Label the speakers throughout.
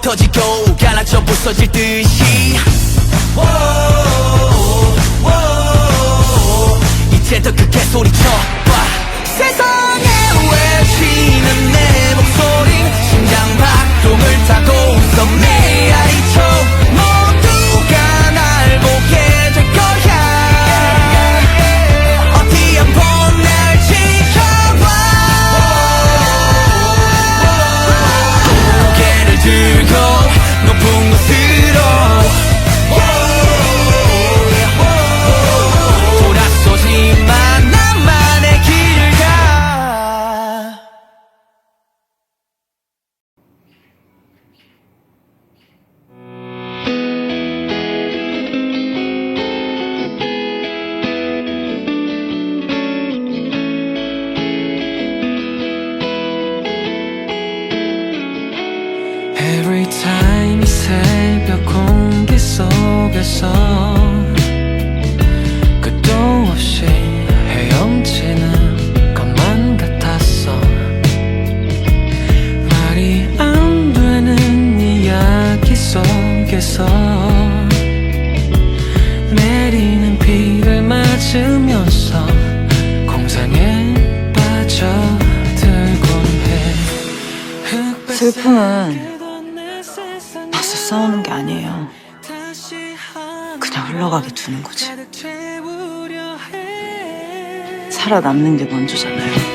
Speaker 1: 터지고 갈라져 부서질 듯이. 이제 더 크게 소리쳐봐. 세상에 외치는 내 목소리. 심장 박동을 타고 웃어
Speaker 2: Every time 이 새벽 공기 속에서 끝도 없이 헤엄치는 것만 같았어. 말이 안 되는 이야기 속에서 내리는 비를 맞으면서 공상에 해.
Speaker 3: 슬픔은 싸우는 게 아니에요. 그냥 흘러가게 두는 거지. 살아남는 게 먼저잖아요.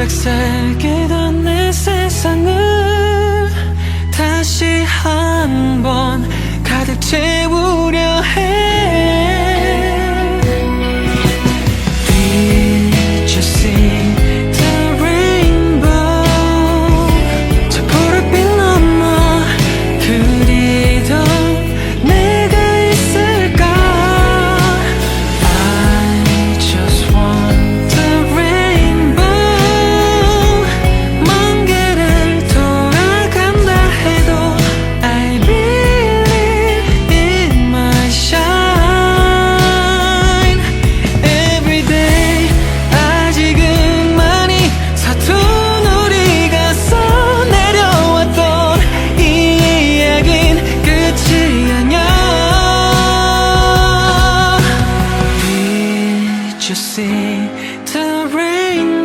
Speaker 2: 백색이던 내 세상을 다시 한번 you see to rain.